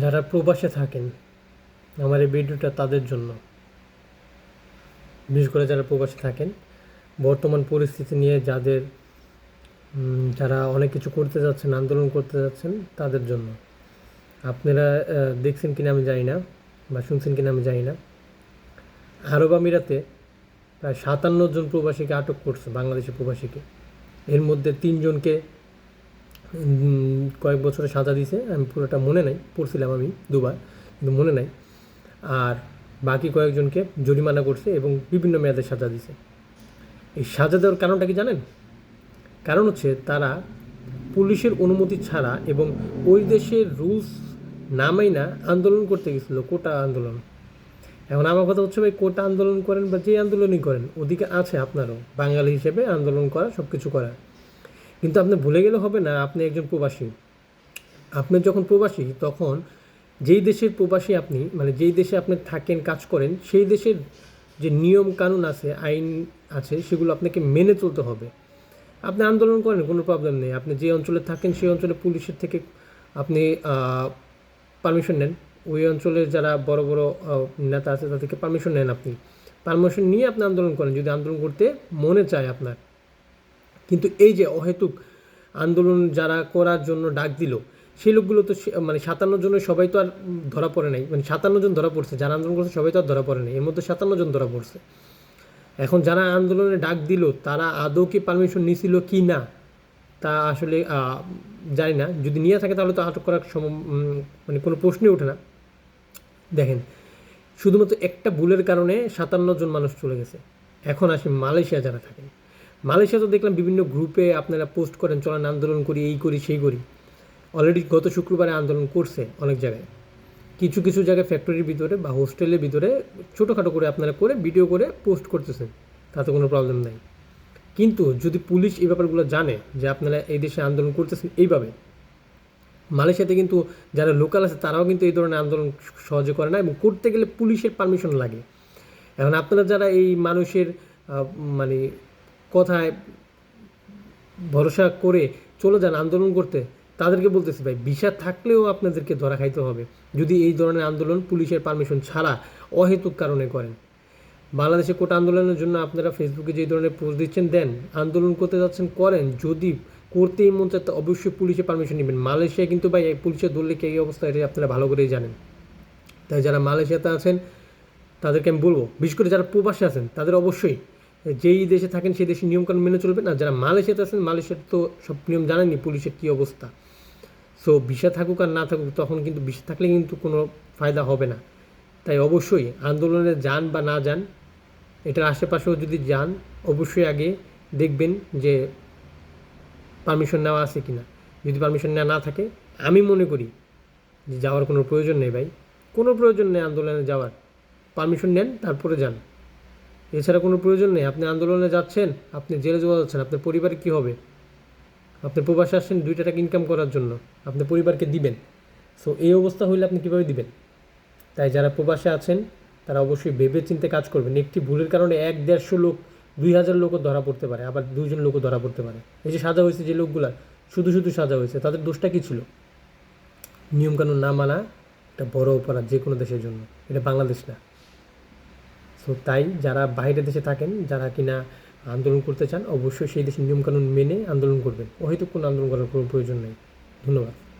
যারা প্রবাসে থাকেন, আমার এই ভিডিওটা তাদের জন্য। বিশেষ করে যারা প্রবাসে থাকেন, বর্তমান পরিস্থিতি নিয়ে যাদের যারা অনেক কিছু করতে যাচ্ছেন, আন্দোলন করতে যাচ্ছেন, তাদের জন্য। আপনারা দেখছেন কিনা আমি জানি না বা শুনছেন কিনা আমি জানি না। আরব আমিরাতে প্রায় সাতান্ন জন প্রবাসীকে আটক করছে বাংলাদেশি প্রবাসীকে। এর মধ্যে তিনজনকে কয়েক বছরের সাজা দিয়েছে আমি পুরোটা মনে নাই, পড়ছিলাম আমি দুবার, কিন্তু মনে নাই। আর বাকি কয়েকজনকে জরিমানা করছে এবং বিভিন্ন মেয়াদে সাজা দিছে। এই সাজা দেওয়ার কারণটা কি জানেন? কারণ হচ্ছে তারা পুলিশের অনুমতি ছাড়া এবং ওই দেশের রুলস না মাইনা আন্দোলন করতে গেছিল, কোটা আন্দোলন। এখন আমার কথা হচ্ছে ভাই, কোটা আন্দোলন করেন বা যে আন্দোলনই করেন, ওদিকে আছে আপনারও। বাঙালি হিসেবে আন্দোলন করা সব কিছু করা। কিন্তু আপনি ভুলে গেলে হবে না, আপনি একজন প্রবাসী। আপনি যখন প্রবাসী, তখন যেই দেশের প্রবাসী আপনি মানে যেই দেশে আপনি থাকেন, কাজ করেন, সেই দেশের যে নিয়ম কানুন আছে, আইন আছে, সেগুলো আপনাকে মেনে চলতে হবে। আপনি আন্দোলন করেন, কোনো প্রবলেম নেই। আপনি যে অঞ্চলে থাকেন, সেই অঞ্চলে পুলিশের থেকে আপনি পারমিশন নেন। ওই অঞ্চলের যারা বড় বড় নেতা আছে, তাদেরকে পারমিশন নেন আপনি। পারমিশন নিয়ে আপনি আন্দোলন করেন। যদি আন্দোলন করতে মনে চায় আপনার কিন্তু এই যে অহেতুক আন্দোলন যারা করার জন্য ডাক দিল, সেই লোকগুলো তো মানে সাতান্ন জনের সবাই তো আর ধরা পড়ে নাই। মানে সাতান্ন জন ধরা পড়ছে, যারা আন্দোলন করছে সবাই তো আর ধরা পড়ে নাই। এর মধ্যে সাতান্ন জন ধরা পড়ছে। এখন যারা আন্দোলনে ডাক দিল, তারা আদৌ কি পারমিশন নিয়েছিল কি না, তা আসলে জানি না। যদি নিয়ে থাকে, তাহলে তো আটক করার সম মানে কোনো প্রশ্নই ওঠে না। দেখেন, শুধুমাত্র একটা ভুলের কারণে সাতান্ন জন মানুষ চলে গেছে। এখন আসি মালয়েশিয়া যারা থাকেন। মালয়েশিয়া তো দেখলাম বিভিন্ন গ্রুপে আপনারা পোস্ট করেন, চলেন আন্দোলন করি, এই করি, সেই করি। অলরেডি গত শুক্রবারে আন্দোলন করছে অনেক জায়গায়। কিছু কিছু জায়গায় ফ্যাক্টরির ভিতরে বা হোস্টেলের ভিতরে ছোটোখাটো করে আপনারা করে ভিডিও করে পোস্ট করতেছেন। তাতে কোনো প্রবলেম নাই। কিন্তু যদি পুলিশ এই ব্যাপারগুলো জানে যে আপনারা এই দেশে আন্দোলন করতেছেন এইভাবে, মালয়েশিয়াতে কিন্তু যারা লোকাল আছে তারাও কিন্তু এই ধরনের আন্দোলন সহজে করে না এবং করতে গেলে পুলিশের পারমিশন লাগে। এখন আপনারা যারা এই মানুষের মানে কথায় ভরসা করে চলে যান আন্দোলন করতে, তাদেরকে বলতেছি, ভাই, ভিসা থাকলেও আপনাদেরকে ধরা খাইতে হবে। যদি এই ধরনের আন্দোলন পুলিশের পারমিশন ছাড়া অহেতুক কারণে করেন। বাংলাদেশে কোটা আন্দোলনের জন্য আপনারা ফেসবুকে যে ধরনের পোস্ট দিচ্ছেন, দেন আন্দোলন করতে যাচ্ছেন, করেন। যদি করতেই মন চায় অবশ্যই পুলিশের পারমিশন নেবেন। মালয়েশিয়া কিন্তু ভাই, এই পুলিশের ধরলে কি এই অবস্থা, এটা আপনারা ভালো করেই জানেন। তাই যারা মালয়েশিয়াতে আছেন, তাদেরকে আমি বলব, বিশেষ করে যারা প্রবাসে আছেন, তাদের অবশ্যই যেই দেশে থাকেন, সেই দেশের নিয়মকানুন মেনে চলবেন আর যারা মালয়েশিয়াতে আছেন, মালয়েশিয়ার তো সব নিয়ম জানেননি পুলিশের কী অবস্থা। সো ভিসা থাকুক আর না থাকুক, তখন কিন্তু ভিসা থাকলে কিন্তু কোনো ফায়দা হবে না। তাই অবশ্যই আন্দোলনে যান বা না যান, এটার আশেপাশেও যদি যান, অবশ্যই আগে দেখবেন যে পারমিশন নেওয়া আছে কি না যদি পারমিশন নেওয়া না থাকে, আমি মনে করি যে যাওয়ার কোনো প্রয়োজন নেই ভাই। কোনো প্রয়োজন নেই আন্দোলনে যাওয়ার। পারমিশন নেন, তারপরে যান। এছাড়া কোনো প্রয়োজন নেই। আপনি আন্দোলনে যাচ্ছেন, আপনি জেলে যাওয়া যাচ্ছেন, আপনার পরিবারে কী হবে? আপনি প্রবাসে আসছেন দুইটা টাকা ইনকাম করার জন্য। আপনি পরিবারকে দিবেন। সো এই অবস্থা হইলে আপনি কীভাবে দিবেন? তাই যারা প্রবাসে আছেন, তারা অবশ্যই ভেবে চিন্তে কাজ করবেন। একটি ভুলের কারণে এক দেড়শো লোক, দুই হাজার লোকও ধরা পড়তে পারে, আবার দুইজন লোকও ধরা পড়তে পারে। এই যে সাজা হয়েছে যে লোকগুলা, শুধু শুধু সাজা হয়েছে, তাদের দোষটা কী ছিল? নিয়মকানুন না মানা একটা বড় অপরাধ যে কোনো দেশের জন্য। এটা বাংলাদেশ না। সো তাই যারা বাইরের দেশে থাকেন, যারা কিনা আন্দোলন করতে চান, অবশ্যই সেই দেশের নিয়মকানুন মেনে আন্দোলন করবেন। হয়তো কোনো আন্দোলন করার কোনো প্রয়োজন নেই। ধন্যবাদ।